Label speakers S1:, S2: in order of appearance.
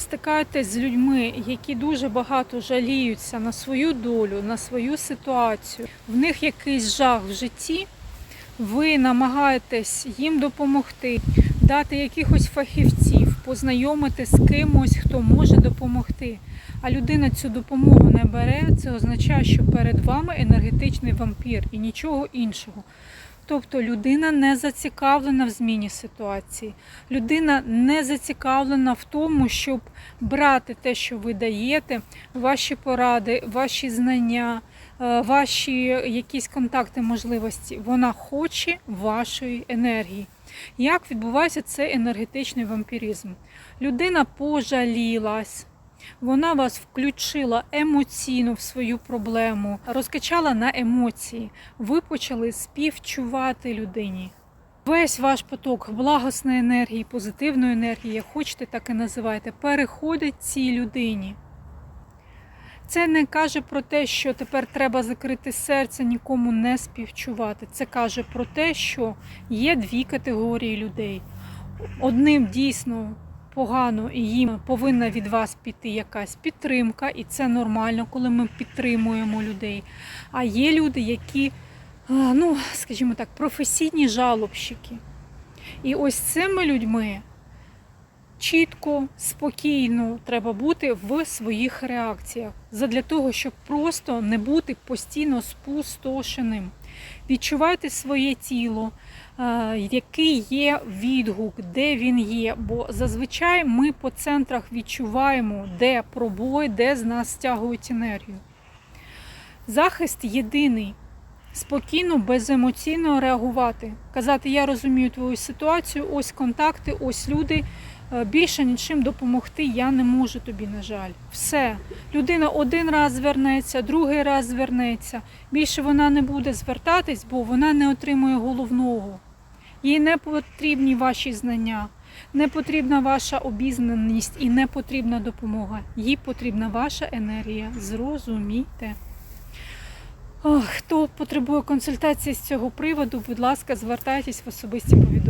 S1: ви стикаєтесь з людьми, які дуже багато жаліються на свою долю, на свою ситуацію, в них якийсь жах в житті, ви намагаєтесь їм допомогти, дати якихось фахівців, познайомити з кимось, хто може допомогти. А людина цю допомогу не бере, це означає, що перед вами енергетичний вампір і нічого іншого. Тобто людина не зацікавлена в зміні ситуації. Людина не зацікавлена в тому, щоб брати те, що ви даєте, ваші поради, ваші знання, е, ваші якісь контакти, можливості. Вона хоче вашої енергії. Як відбувається цей енергетичний вампіризм? Людина пожалілась. Вона вас включила емоційно в свою проблему, розкачала на емоції. Ви почали співчувати людині. Весь ваш поток благосної енергії, позитивної енергії, як хочете, так і називайте, переходить цій людині. Це не каже про те, що тепер треба закрити серце, нікому не співчувати. Це каже про те, що є дві категорії людей. Одним дійсно погано і їм повинна від вас піти якась підтримка, і це нормально, коли ми підтримуємо людей. А є люди, які, ну, скажімо так, професійні жалобщики. І ось цими людьми чітко, спокійно треба бути в своїх реакціях, задля того, щоб просто не бути постійно спустошеним. Відчувайте своє тіло, е, який є відгук, де він є. Бо зазвичай ми по центрах відчуваємо, де пробой, де з нас стягують енергію. Захист єдиний. Спокійно, беземоційно реагувати. Казати, я розумію твою ситуацію, ось контакти, ось люди. Е, Більше нічим допомогти я не можу тобі, на жаль. Все. Людина один раз звернеться, другий раз звернеться. Більше вона не буде звертатись, бо вона не отримує головного. Їй не потрібні ваші знання, не потрібна ваша обізнаність і не потрібна допомога. Їй потрібна ваша енергія. Зрозумійте. Хто потребує консультації з цього приводу, будь ласка, звертайтесь в особисті повідомлення.